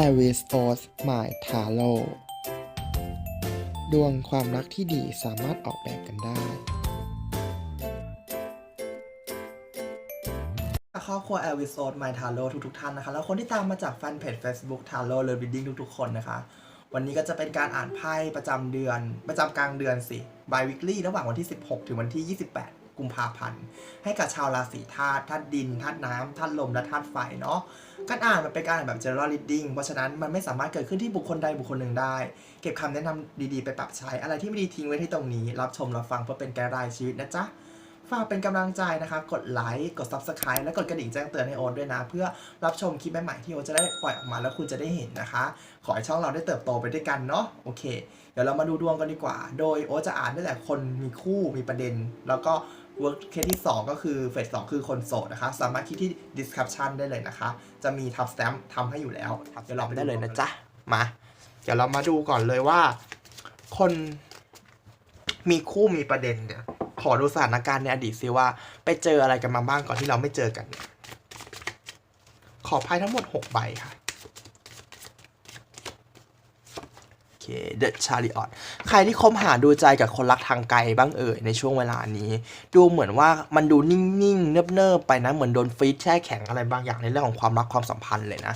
a r i s o s My Taro ดวงความรักที่ดีสามารถออกแบบกันได้ครอบครัว e l v i s o d My Taro ทุกๆท่านนะคะ แล้วคนที่ตามมาจากแฟนเพจ Facebook Taro l e r e a d i n g ทุกๆคนนะคะ วันนี้ก็จะเป็นการอ่านไพ่ประจำเดือน ประจำกลางเดือนสิ by weekly ระหว่างวันที่ 16 ถึงวันที่ 28 กุมภาพันธ์ ให้กับชาวราศีธาตุธาตุดินธาตุน้ำธาตุลมและธาตุไฟเนาะการอ่านมันเป็นการอ่านแบบ general reading เพราะฉะนั้นมันไม่สามารถเกิดขึ้นที่บุคคลใดบุคคลหนึ่งได้ เก็บคำแนะนำดีๆไปปรับใช้ อะไรที่ไม่ดีทิ้งไว้ที่ตรงนี้ รับชมรับฟังเพื่อเป็นแกรายชีวิตนะจ๊ะฝากเป็นกำลังใจนะคะ กดไลค์ กด Subscribe และกดกระดิ่งแจ้งเตือนให้โอ๊ตด้วยนะ เพื่อรับชมคลิปใหม่ๆที่โอจะได้ปล่อยออกมาแล้วคุณจะได้เห็นนะคะ ขอให้ช่องเราได้เติบโตไปด้วยกันเนาะ โอเค เดี๋ยวเรามาดูดวงกันดีกว่า โดยโอจะอ่านได้แต่คนมีคู่ มีประเด็น แล้วก็ work case ที่ 2 ก็คือเฟสสคือคนโสดนะคะ สามารถคลิกที่ description ได้เลยนะคะ จะมีทับสแตมป์ทำให้อยู่แล้วเดี๋ยวเราไปได้เลยนะจ๊ะ มา เดี๋ยวเรามาดูก่อนเลยว่า คนมีคู่มีประเด็นเนี่ย ขอดูสถานการณ์ในอดีตซิว่า ไปเจออะไรกันมาบ้างก่อนที่เราไม่เจอกันเนี่ยขอไพ่ทั้งหมด 6 ใบค่ะ เค The Chariot ใครที่คบหาดูใจกับคนรักทางไกลบ้างเอ่ยในช่วงเวลานี้ ดูเหมือนว่ามันดูนิ่งๆ เนิบๆ ไปนะ เหมือนโดนฟรีดแช่แข็งอะไรบางอย่างในเรื่องของความรักความสัมพันธ์เลยนะ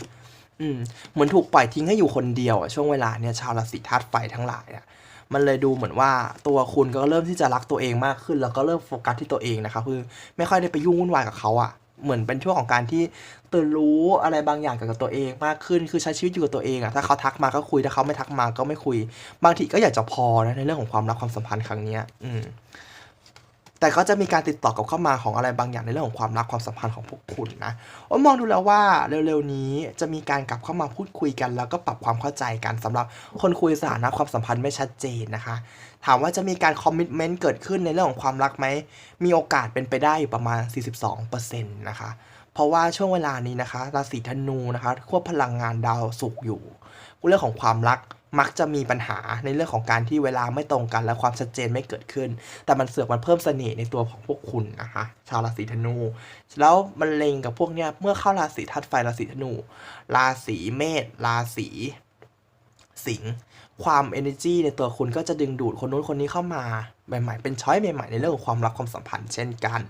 อืมเหมือนถูกปล่อยทิ้งให้อยู่คนเดียวอะช่วงเวลาเนี่ยชาวราศีธาตุไฟทั้งหลายอะมันเลยดูเหมือนว่าตัวคุณก็เริ่มที่จะรักตัวเองมากขึ้น แล้วก็เริ่มโฟกัสที่ตัวเองนะคะคือไม่ค่อยได้ไปยุ่งวุ่นวายกับเขาอะ เหมือนเป็นช่วงของการที่ตื่นรู้อะไรบางอย่างเกี่ยวกับตัวเองมากขึ้น คือใช้ชีวิตอยู่กับตัวเองอะถ้าเขาทักมาก็คุย ถ้าเขาไม่ทักมาก็ไม่คุย บางทีก็อยากจะพอนะในเรื่องของความรักความสัมพันธ์ครั้งเนี้ยอืมแต่ก็จะมีการติดต่อกับเข้ามาของอะไรบางอย่างในเรื่องของความรักความสัมพันธ์ของพวกคุณนะโอ้มองดูแล้วว่าเร็วๆนี้จะมีการกลับเข้ามาพูดคุยกัน แล้วก็ปรับความเข้าใจกันสำหรับคนคุยสถานะความสัมพันธ์ไม่ชัดเจนนะคะถามว่าจะมีการคอมมิ t เมนต์เกิดขึ้นในเรื่องของความรักไหม มีโอกาสเป็นไปได้อยู่ประมาณ 42%นะคะ เพราะว่าช่วงเวลานี้นะคะ ราศีธนูนะคะ ควบพลังงานดาวศุกร์อยู่ เรื่องของความรักมักจะมีปัญหาในเรื่องของการที่เวลาไม่ตรงกันและความชัดเจนไม่เกิดขึ้น แต่มันเสือกมันเพิ่มเสน่ห์ในตัวของพวกคุณนะคะ ชาวราศีธนู แล้วมันเลงกับพวกเนี้ยเมื่อเข้าราศีธาตุไฟราศีธนู ราศีเมษราศีสิงห์ ความ energy ในตัวคุณก็จะดึงดูดคนนู้นคนนี้เข้ามาใหม่ๆ เป็นช้อยใหม่ๆ ในเรื่องของความรักความสัมพันธ์เช่นกัน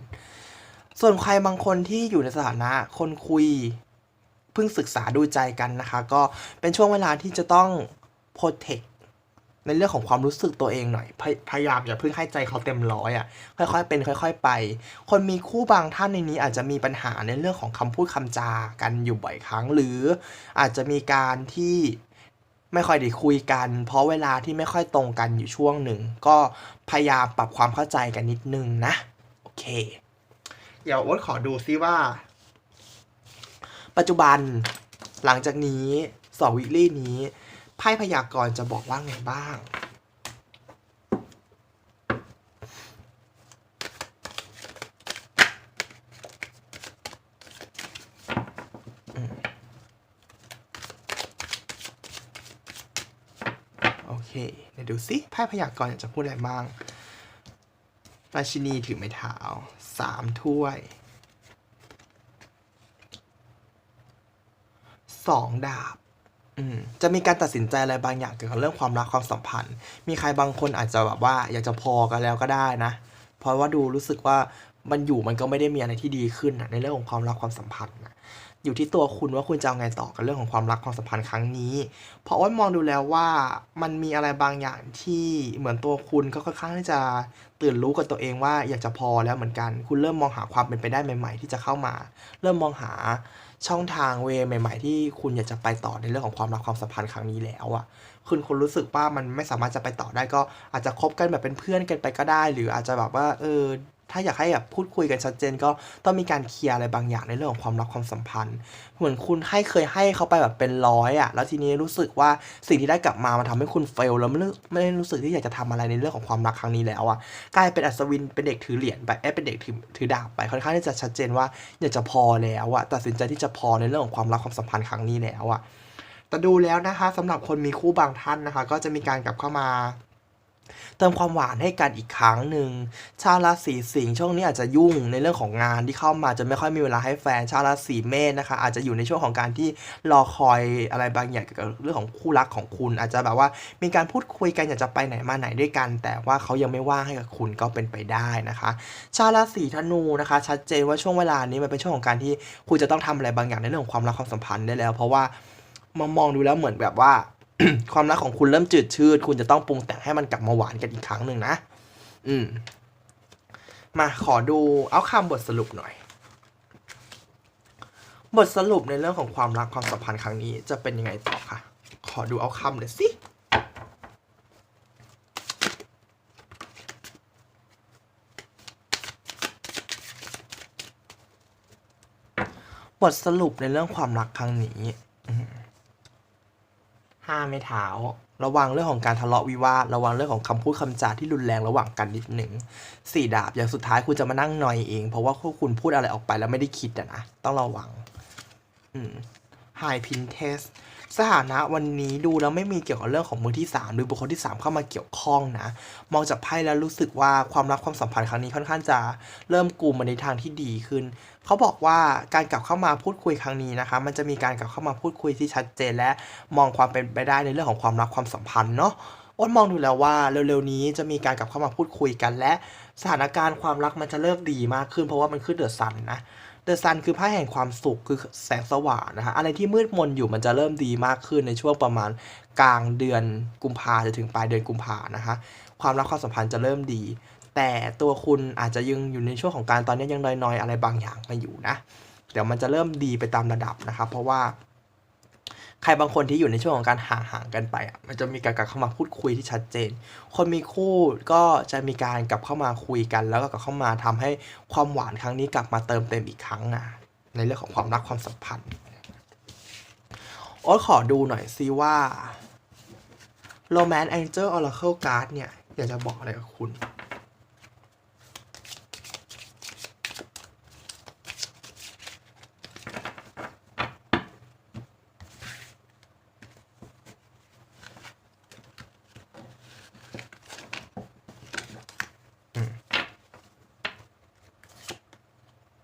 ส่วนใครบางคนที่อยู่ในสถานะคนคุยเพิ่งศึกษาดูใจกันนะคะ ก็เป็นช่วงเวลาที่จะต้อง protect ในเรื่องของความรู้สึกตัวเองหน่อยพยพยายามอย่าเพิ่งให้ใจเขาเต็มร้อยอะ่ะค่อยๆเป็น ค่อย ๆ ไป คนมีคู่บางท่านในนี้อาจจะมีปัญหาในเรื่องของคำพูดคำจากันอยู่บ่อยครั้ง หรืออาจจะมีการที่ ไม่ค่อยได้คุยกัน เพราะเวลาที่ไม่ค่อยตรงกันอยู่ช่วงหนึ่ง ก็พยายามปรับความเข้าใจกันนิดนึงนะ โอเค เดี๋ยวโอ๊ตขอดูซิว่า ปัจจุบันหลังจากนี้สองวิกลี่นี้ไพ่พยากรณ์จะบอกว่าไงบ้าง อืมโอเค เดูสิไพ่พยากรณ์อยากจะพูดอะไรบ้าง ราชินีถือไม้เท้าสามถ้วยสองดาบอืมจะมีการตัดสินใจอะไรบางอย่างเกี่ยวกับเรื่องความรักความสัมพันธ์ มีใครบางคนอาจจะแบบว่าอยากจะพอกันแล้วก็ได้นะ เพราะว่าดูรู้สึกว่ามันอยู่มันก็ไม่ได้มีอะไรที่ดีขึ้นนะในเรื่องของความรักความสัมพันธ์นะ อยู่ที่ตัวคุณว่าคุณจะเอาไงต่อกับเรื่องของความรักความสัมพันธ์ครั้งนี้ เพราะว่ามองดูแล้วว่ามันมีอะไรบางอย่างที่เหมือนตัวคุณก็ค่อนข้างที่จะตื่นรู้กับตัวเองว่าอยากจะพอแล้วเหมือนกัน คุณเริ่มมองหาความเป็นไปได้ใหม่ ๆ ที่จะเข้ามา เริ่มมองหาช่องทางเวใหม่ ๆ ที่คุณอยากจะไปต่อในเรื่องของความรักความสัมพันธ์ครั้งนี้แล้วอะคุณคุณรู้สึกว่ามันไม่สามารถจะไปต่อได้ก็อาจจะคบกันแบบเป็นเพื่อนกันไปก็ได้ หรืออาจจะแบบว่าเออ ถ้าอยากให้แบบพูดคุยกันชัดเจน ก็ต้องมีการเคลียร์อะไรบางอย่างในเรื่องของความรักความสัมพันธ์ เหมือนคุณให้เคยให้เขาไปแบบเป็นร้อยอะแล้วทีนี้รู้สึกว่าสิ่งที่ได้กลับมามันทำให้คุณเฟลแล้วไม่รู้ไม่ได้รู้สึกที่อยากจะทำอะไรในเรื่องของความรักครั้งนี้แล้วอะกลายเป็นอัศวินเป็นเด็กถือเหรียญไปเอ้ยเป็นเด็กถือถือดาบไปค่อนข้างที่จะชัดเจนว่าอยากจะพอแล้วอะตัดสินใจที่จะพอในเรื่องของความรักความสัมพันธ์ครั้งนี้แล้วอะแต่ดูแล้วนะคะสำหรับคนมีคู่บางท่านนะคะ ก็จะมีการกลับเข้ามา เติมความหวานให้กันอีกครั้งหนึ่ง ชาวราศีสิงห์ช่วงนี้อาจจะยุ่งในเรื่องของงานที่เข้ามาจะไม่ค่อยมีเวลาให้แฟน ชาวราศีเมษนะคะ อาจจะอยู่ในช่วงของการที่รอคอยอะไรบางอย่างเกี่ยวกับเรื่องของคู่รักของคุณ อาจจะแบบว่ามีการพูดคุยกันอยากจะไปไหนมาไหนด้วยกัน แต่ว่าเขายังไม่ว่างให้กับคุณก็เป็นไปได้นะคะ ชาวราศีธนูนะคะ ชัดเจนว่าช่วงเวลานี้มันเป็นช่วงของการที่คุณจะต้องทำอะไรบางอย่างในเรื่องของความรักความสัมพันธ์ได้แล้ว เพราะว่ามามองดูแล้วเหมือนแบบว่า ความรักของคุณเริ่มจืดชืด คุณจะต้องปรุงแต่งให้มันกลับมาหวานกันอีกครั้งหนึ่งนะ อืม มาขอดูเอาคำบทสรุปหน่อย บทสรุปในเรื่องของความรักความสัมพันธ์ครั้งนี้ จะเป็นยังไงต่อคะขอดูเอาคำหน่อยสิบทสรุปในเรื่องความรักครั้งนี้ อืมห้าไม่เท้า ระวังเรื่องของการทะเลาะวิวาท ระวังเรื่องของคำพูดคำจาที่รุนแรงระหว่างกันนิดหนึ่งสี่ดาบอย่างสุดท้ายคุณจะมานั่งนอยเอง เพราะว่าคุณพูดอะไรออกไปแล้วไม่ได้คิดอะนะ ต้องระวัง อืม High Pinterest สถานะวันนี้ดูแล้วไม่มีเกี่ยวกับเรื่องของมือที่ 3 หรือบุคคลที่ 3 เข้ามาเกี่ยวข้องนะ มองจากไพ่แล้วรู้สึกว่าความรักความสัมพันธ์ครั้งนี้ค่อนข้างจะเริ่มกูมมาในทางที่ดีขึ้น เขาบอกว่าการกลับเข้ามาพูดคุยครั้งนี้นะคะ มันจะมีการกลับเข้ามาพูดคุยที่ชัดเจน และมองความเป็นไปได้ในเรื่องของความรักความสัมพันธ์เนาะอ้นมองดูแล้วว่าเร็วๆนี้จะมีการกลับเข้ามาพูดคุยกัน และสถานการณ์ความรักมันจะเริ่มดีมากขึ้นเพราะว่ามันขึ้นเดือดซันนะเดอะซันคือไพ่แห่งความสุขคือแสงสว่างนะฮะอะไรที่มืดมนอยู่มันจะเริ่มดีมากขึ้นในช่วงประมาณกลางเดือนกุมภาจะถึงปลายเดือนกุมภานะคะ ความรักความสัมพันธ์จะเริ่มดี แต่ตัวคุณอาจจะยังอยู่ในช่วงของการตอนนี้ยังนอยๆ อะไรบางอย่างมาอยู่นะ เดี๋ยวมันจะเริ่มดีไปตามระดับนะครับ เพราะว่า ใครบางคนที่อยู่ในช่วงของการห่างๆกันไปอะมันจะมีการกลับเข้ามาพูดคุยที่ชัดเจน คนมีคู่ก็จะมีการกลับเข้ามาคุยกัน แล้วก็กลับเข้ามาทำให้ความหวานครั้งนี้กลับมาเติมเต็มอีกครั้งนะในเรื่องของความรักความสัมพันธ์โอ๊ตขอดูหน่อยซิว่า Romance Angel Oracle Card เนี่ยอยากจะบอกอะไรกับคุณ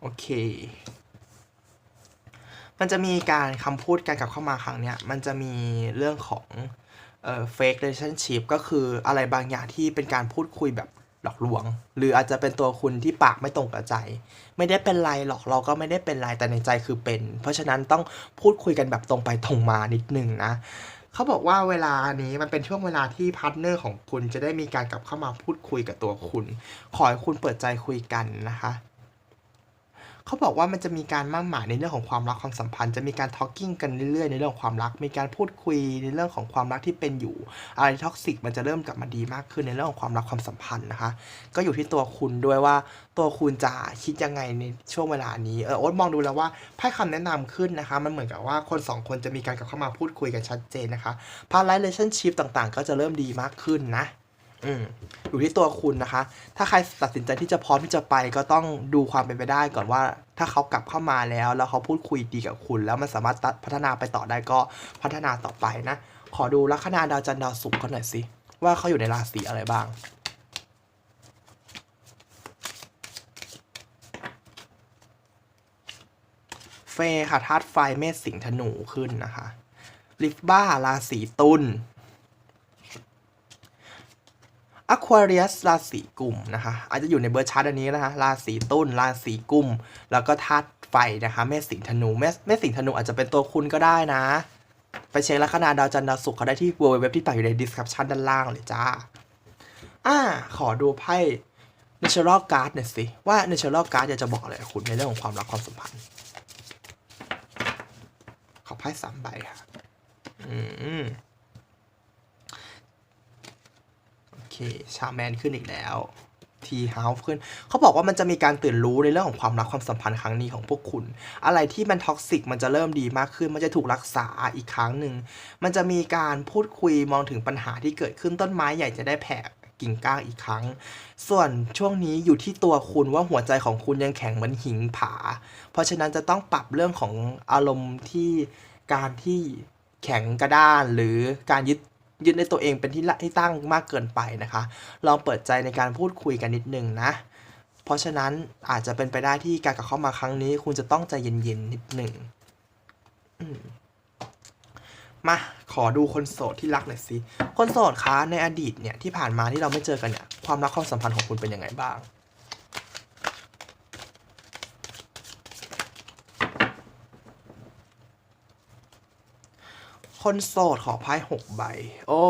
โอเค มันจะมีการคำพูดการกลับเข้ามาครั้งเนี้ยมันจะมีเรื่องของเอ่อ fake relationship ก็คืออะไรบางอย่างที่เป็นการพูดคุยแบบหลอกลวง หรืออาจจะเป็นตัวคุณที่ปากไม่ตรงกับใจ ไม่ได้เป็นไรหรอกเราก็ไม่ได้เป็นไรแต่ในใจคือเป็น เพราะฉะนั้นต้องพูดคุยกันแบบตรงไปตรงมานิดนึงนะเขาบอกว่าเวลานี้มันเป็นช่วงเวลาที่พาร์ทเนอร์ของคุณจะได้มีการกลับเข้ามาพูดคุยกับตัวคุณ ขอให้คุณเปิดใจคุยกันนะคะ เขาบอกว่ามันจะมีการมั่นหมายในเรื่องของความรักความสัมพันธ์จะมีการทอ l k กิ้งกันเรื่อยๆในเรื่องของความรัก มีการพูดคุยในเรื่องของความรักที่เป็นอยู่ อะไรท็อกซิกมันจะเริ่มกลับมาดีมากขึ้นในเรื่องของความรักความสัมพันธ์นะคะ ก็อยู่ที่ตัวคุณด้วยว่าตัวคุณจะคิดยังไงในช่วงเวลานี้เออโอ๊ตมองดูแล้วว่าไพ่คำแนะนำขึ้นนะคะ มันเหมือนกับว่าคนสองคนจะมีการกลับเข้ามาพูดคุยกันชัดเจนนะคะพาร์ทไลท์เลชั่นชิพต่างๆ ก็จะเริ่มดีมากขึ้นนะ อืมอยู่ที่ตัวคุณนะคะ ถ้าใครตัดสินใจที่จะพร้อมที่จะไปก็ต้องดูความเป็นไปได้ก่อนว่า ถ้าเขากลับเข้ามาแล้ว แล้วเขาพูดคุยดีกับคุณ แล้วมันสามารถพัฒนาไปต่อได้ก็พัฒนาต่อไปนะ ขอดูลัคนาดาวจันทร์ดาวศุกร์เขาหน่อยสิว่าเขาอยู่ในราศีอะไรบ้างเฟย์ค่ะธาตุไฟเมษสิงห์ธนูขึ้นนะคะลิฟบ้าราศีตุล อควาเรียสราศีกุมนะคะอาจจะอยู่ในเบอร์ชาร์ตอันนี้นะคะราศีตุลราศีกุม แล้วก็ธาตุไฟนะคะเมษสิงห์ธนูเมษเมษสิงห์ธนูอาจจะเป็นตัวคุณก็ได้นะ ไปเช็คลัคนาดาวจันทร์ดาวศุกร์เขาได้ที่ www ที่ปักอยู่ใน description ด้านล่างเลยจ้าอ่าขอดูไพ่ natural card หน่อยสิ ว่า natural card อยากจะบอกอะไรคุณในเรื่องของความรักความสัมพันธ์ ขอไพ่สามใบค่ะ อืม โอเค ชาแมนขึ้นอีกแล้ว ทีเฮาส์ขึ้น เขาบอกว่ามันจะมีการตื่นรู้ในเรื่องของความรักความสัมพันธ์ครั้งนี้ของพวกคุณ อะไรที่มันท็อกซิกมันจะเริ่มดีมากขึ้น มันจะถูกรักษาอีกครั้งหนึ่ง มันจะมีการพูดคุยมองถึงปัญหาที่เกิดขึ้นต้นไม้ใหญ่จะได้แผ่กิ่งก้านอีกครั้ง ส่วนช่วงนี้อยู่ที่ตัวคุณว่าหัวใจของคุณยังแข็งเหมือนหิงผา เพราะฉะนั้นจะต้องปรับเรื่องของอารมณ์ที่การที่แข็งกระด้านหรือการยึด ยึดในตัวเองเป็นที่ละที่ตั้งมากเกินไปนะคะ ลองเปิดใจในการพูดคุยกันนิดนึงนะ เพราะฉะนั้นอาจจะเป็นไปได้ที่การกลับเข้ามาครั้งนี้ คุณจะต้องใจเย็นๆนิดหนึ่งมมาขอดูคนโสดที่รักหน่อยสิ คนโสดคะในอดีตเนี่ยที่ผ่านมาที่เราไม่เจอกันเนี่ยความรักความสัมพันธ์ของคุณเป็นยังไงบ้าง คนโสดขอไพ่หกใบ โอ้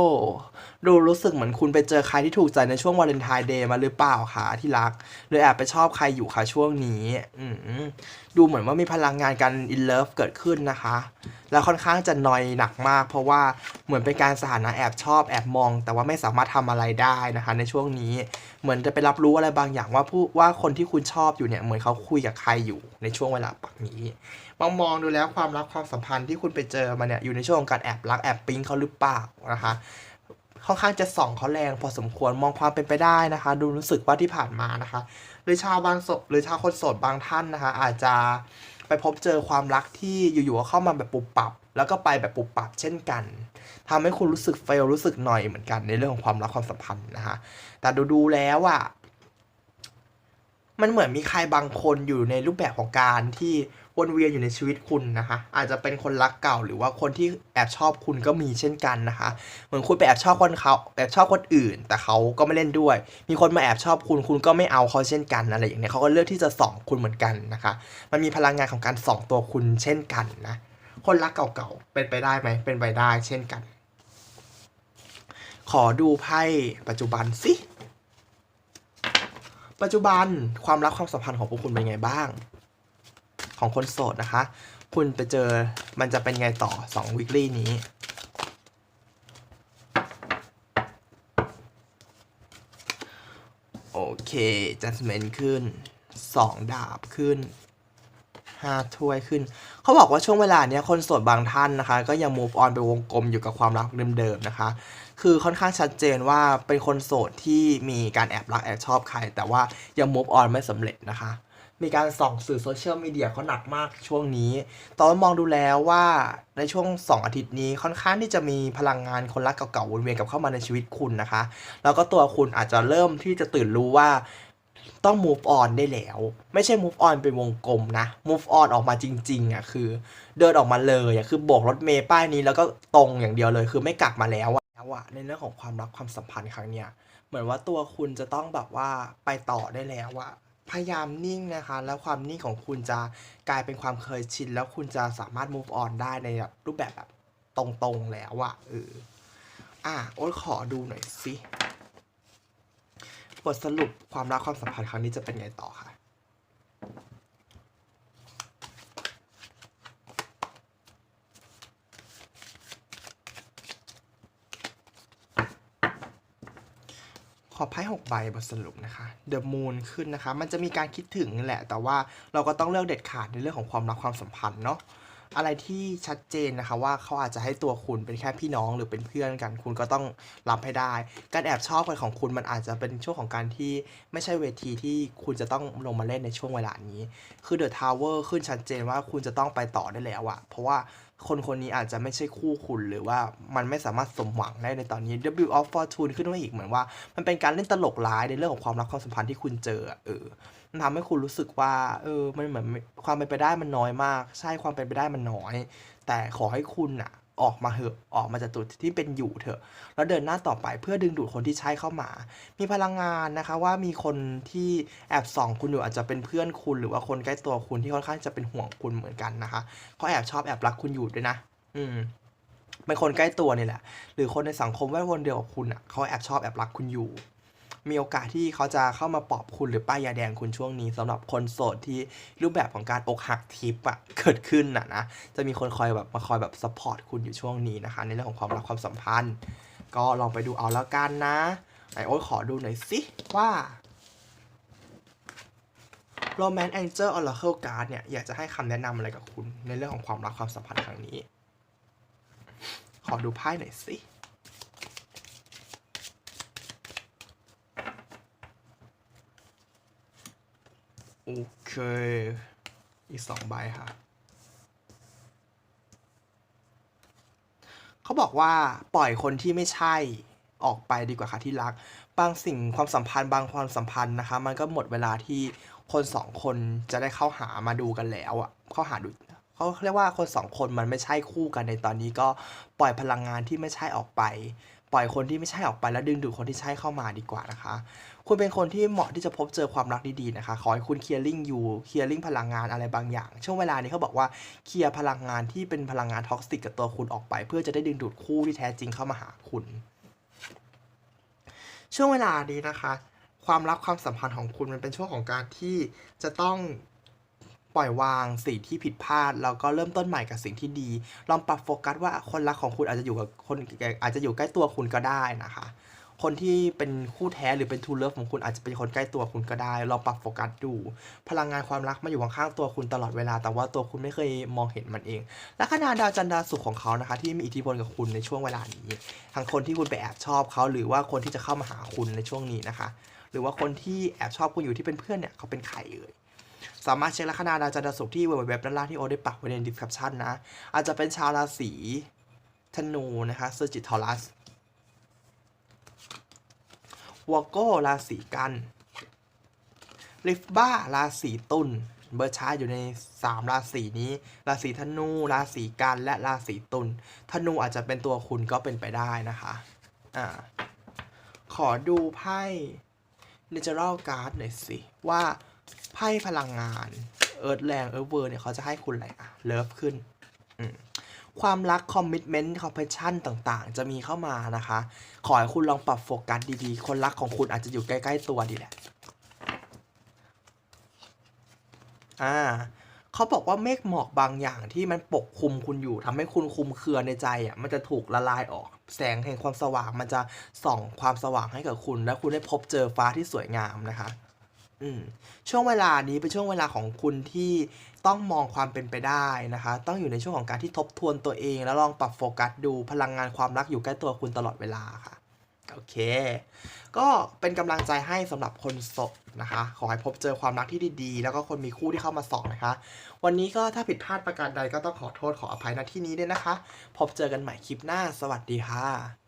ดูรู้สึกเหมือนคุณไปเจอใครที่ถูกใจในช่วงวาเลนไทน์เดย์มาหรือเปล่าคะที่รัก หรือแอบไปชอบใครอยู่คะช่วงนี้อืดูเหมือนว่ามีพลังงานการอินเลิฟเกิดขึ้นนะคะ แล้วค่อนข้างจะนอยหนักมาก เพราะว่าเหมือนเป็นการสถานะแอบชอบแอบมอง แต่ว่าไม่สามารถทำอะไรได้นะคะ ในช่วงนี้เหมือนจะไปรับรู้อะไรบางอย่างว่าผู้ว่าคนที่คุณชอบอยู่เนี่ยเหมือนเขาคุยกับใครอยู่ในช่วงเวลาปักนี้มองมองดูแล้วความรักความสัมพันธ์ที่คุณไปเจอมาเนี่ยอยู่ในช่วงของการแอบรักแอบปิ๊งเขาหรือเปล่านะคะ ค่อนข้างจะส่องเขาแรงพอสมควรมองความเป็นไปได้นะคะ ดูรู้สึกว่าที่ผ่านมานะคะ หรือชาวบางโสดหรือชาวคนโสดบางท่านนะคะ อาจจะไปพบเจอความรักที่อยู่ๆก็เข้ามาแบบปุบปับ แล้วก็ไปแบบปุบปับเช่นกันทำให้คุณรู้สึกเฟลรู้สึกหน่อยเหมือนกันในเรื่องของความรักความสัมพันธ์นะคะ แต่ดูดูๆแล้วอะมันเหมือนมีใครบางคนอยู่ในรูปแบบของการที่ วนเวียนอยู่ในชีวิตคุณนะคะ อาจจะเป็นคนรักเก่าหรือว่าคนที่แอบชอบคุณก็มีเช่นกันนะคะ เหมือนคุณไปแอบชอบคนเขาแอบชอบคนอื่น แต่เขาก็ไม่เล่นด้วย มีคนมาแอบชอบคุณคุณก็ไม่เอาเขาเช่นกันอะไรอย่างเงี้ยเขาก็เลือกที่จะส่องคุณเหมือนกันนะคะ มันมีพลังงานของการส่องตัวคุณเช่นกันนะคนรักเก่าๆเป็นไปได้ไหมเป็นไปได้เช่นกัน ขอดูไพ่ปัจจุบันสิปัจจุบันความรักความสัมพันธ์ของพวกคุณเป็นไงบ้าง ของคนโสดนะคะ คุณไปเจอมันจะเป็นไงต่อ 2 วิกฤตนี้โอเคจัสเมนขึ้น 2 ดาบขึ้น5ถ้วยขึ้น เขาบอกว่าช่วงเวลาเนี้ยคนโสดบางท่านนะคะ ก็ยัง move on ไปวงกลมอยู่กับความรักเดิมๆนะคะ คือค่อนข้างชัดเจนว่าเป็นคนโสดที่มีการแอบรักแอบชอบใคร แต่ว่ายัง move on ไม่สำเร็จนะคะ มีการส่องสื่อโซเชียลมีเดียเขาหนักมากช่วงนี้ตอนมองดูแล้วว่าในช่วง 2 อาทิตย์นี้ค่อนข้างที่จะมีพลังงานคนรักเก่าๆวนเวียนกลับเข้ามาในชีวิตคุณนะคะ แล้วก็ตัวคุณอาจจะเริ่มที่จะตื่นรู้ว่าต้อง move on ได้แล้ว ไม่ใช่ move on เป็นวงกลมนะ move on ออกมาจริงๆอะคือ เดินออกมาเลยอะคือโบกรถเมย์ป้ายนี้แล้วก็ตรงอย่างเดียวเลย คือไม่กลับมาแล้วอะแล้วอะในเรื่องของความรักความสัมพันธ์ครั้งเนี้ยเหมือนว่าตัวคุณจะต้องแบบว่าไปต่อได้แล้วอะ พยายามนิ่งนะคะ แล้วความนิ่งของคุณจะกลายเป็นความเคยชิน แล้วคุณจะสามารถ move on ได้ในแบบรูปแบบแบบตรงๆแล้วอะเอออะโอ๊ตขอดูหน่อยสิบทสรุปความรักความสัมพันธ์ครั้งนี้จะเป็นไงต่อคะ อไพ่หกใบบทสรุปนะคะ The Moon ขึ้นนะคะ มันจะมีการคิดถึงแหละ แต่ว่าเราก็ต้องเลือกเด็ดขาดในเรื่องของความรักความสัมพันธ์เนาะอะไรที่ชัดเจนนะคะว่าเขาอาจจะให้ตัวคุณเป็นแค่พี่น้องหรือเป็นเพื่อนกัน คุณก็ต้องรับให้ได้ การแอบชอบกันของคุณมันอาจจะเป็นช่วงของการที่ไม่ใช่เวทีที่คุณจะต้องลงมาเล่นในช่วงเวลานี้ คือ The Tower ขึ้นชัดเจนว่าคุณจะต้องไปต่อได้แล้วอะเพราะว่าคนคนนี้อาจจะไม่ใช่คู่คุณหรือว่ามันไม่สามารถสมหวังได้ในตอนนี้ W of Fortune ขึ้นมาอีกเหมือนว่า มันเป็นการเล่นตลกร้ายในเรื่องของความรักความสัมพันธ์ที่คุณเจอเออมันทำให้คุณรู้สึกว่าเออมันเหมือนความเป็นไปได้มันน้อยมาก ใช่ความเป็นไปได้มันน้อย แต่ขอให้คุณอะ ออกมาเหอะออกมาจากจุดที่เป็นอยู่เถอะ แล้วเดินหน้าต่อไปเพื่อดึงดูดคนที่ใช่เข้ามา มีพลังงานนะคะว่ามีคนที่แอบส่องคุณอยู่อาจจะเป็นเพื่อนคุณ หรือว่าคนใกล้ตัวคุณที่ค่อนข้างจะเป็นห่วงคุณเหมือนกันนะคะเขาแอบชอบแอบรักคุณอยู่ด้วยนะ อืมเป็นคนใกล้ตัวนี่แหละ หรือคนในสังคมแวดวงเดียวกับคุณอะเขาแอบชอบแอบรักคุณอยู่ มีโอกาสที่เขาจะเข้ามาปอบคุณหรือป้ายยาแดงคุณช่วงนี้สำหรับคนโสดที่รูปแบบของการอกหักทิปอะเกิดขึ้นน่ะนะจะมีคนคอยแบบมาคอยแบบซัพพอร์ตคุณอยู่ช่วงนี้นะคะ ในเรื่องของความรักความสัมพันธ์ ก็ลองไปดูเอาแล้วกันนะไอโอ๊ตขอดูหน่อยสิว่า Romance Angel Oracle Card เนี่ยอยากจะให้คำแนะนำอะไรกับคุณ ในเรื่องของความรักความสัมพันธ์ครั้งนี้ ขอดูไพ่หน่อยสิ โอเค อีกสองใบค่ะ เขาบอกว่าปล่อยคนที่ไม่ใช่ออกไปดีกว่าค่ะที่รัก บางสิ่งความสัมพันธ์บางความสัมพันธ์นะคะ มันก็หมดเวลาที่คนสองคนจะได้เข้าหามาดูกันแล้วอะเข้าหาดูเขาเรียกว่าคนสองคนมันไม่ใช่คู่กันในตอนนี้ก็ปล่อยพลังงานที่ไม่ใช่ออกไป ปล่อยคนที่ไม่ใช่ออกไปแล้วดึงดูดคนที่ใช่เข้ามาดีกว่านะคะ คุณเป็นคนที่เหมาะที่จะพบเจอความรักดีๆนะคะ ขอให้คุณเคลียร์ลิงอยู่เคลียร์ลิงพลังงานอะไรบางอย่าง ช่วงเวลานี้เขาบอกว่าเคลียร์พลังงานที่เป็นพลังงานท็อกซิกกับตัวคุณออกไป เพื่อจะได้ดึงดูดคู่ที่แท้จริงเข้ามาหาคุณ ช่วงเวลานี้นะคะ ความรักความสัมพันธ์ของคุณมันเป็นช่วงของการที่จะต้องปล่อยวางสิ่งที่ผิดพลาดแล้วก็เริ่มต้นใหม่กับสิ่งที่ดี ลองปรับโฟกัสว่าคนรักของคุณอาจจะอยู่กับคนอาจจะอยู่ใกล้ตัวคุณก็ได้นะคะ คนที่เป็นคู่แท้หรือเป็นทูเลิฟของคุณอาจจะเป็นคนใกล้ตัวคุณก็ได้ลองปรับโฟกัสดูพลังงานความรักมาอยู่ข้างๆตัวคุณตลอดเวลา แต่ว่าตัวคุณไม่เคยมองเห็นมันเองและขนาดดาวจันทร์ดาวศุกร์ของเขานะคะที่มีอิทธิพลกับคุณในช่วงเวลานี้ทั้งคนที่คุณไปแอบชอบเขาหรือว่าคนที่จะเข้ามาหาคุณในช่วงนี้นะคะ หรือว่าคนที่แอบชอบคุณอยู่ที่เป็นเพื่อนเนี่ยเขาเป็นใครเอ่ยสามารถเช็คลัคนาดาวจันทร์ดาวศุกร์ที่เว็บด้านล่างที่โอได้ปักไว้ใน description นะ อาจจะเป็นชาวราศีธนูนะคะเซอร์จิตทอรัส วอโก้ราศีกันลิฟบ้าราศีตุลเบอร์ชาอยู่ใน 3 ราศีนี้ ราศีธนู ราศีกันและราศีตุลธนูอาจจะเป็นตัวคุณก็เป็นไปได้นะคะอ่าขอดูไพ่ Natural Card หน่อยสิ ว่าไพ่พลังงาน เอิร์ธแรงเอิร์ธเวอร์เนี่ย เขาจะให้คุณอะไรอะเลิฟขึ้น อืม ความรักคอมมิชเมนต์คอมเพชชั่นต่างๆ จะมีเข้ามานะคะ ขอให้คุณลองปรับโฟกัสดีๆ คนรักของคุณอาจจะอยู่ใกล้ๆตัวดีแหละอ่าเขาบอกว่าเมฆหมอกบางอย่างที่มันปกคลุมคุณอยู่ทำให้คุณคุมเครือในใจอะมันจะถูกละลายออก แสงแห่งความสว่างมันจะส่องความสว่างให้กับคุณ และคุณได้พบเจอฟ้าที่สวยงามนะคะ ช่วงเวลานี้เป็นช่วงเวลาของคุณที่ต้องมองความเป็นไปได้นะคะ ต้องอยู่ในช่วงของการที่ทบทวนตัวเอง แล้วลองปรับโฟกัสดูพลังงานความรักอยู่ใกล้ตัวคุณตลอดเวลาค่ะโอเค ก็เป็นกำลังใจให้สำหรับคนโสดนะคะ ขอให้พบเจอความรักที่ดีๆ แล้วก็คนมีคู่ที่เข้ามาส่องนะคะ วันนี้ก็ถ้าผิดพลาดประการใดก็ต้องขอโทษขออภัยณที่นี้ด้วยนะคะ พบเจอกันใหม่คลิปหน้า สวัสดีค่ะ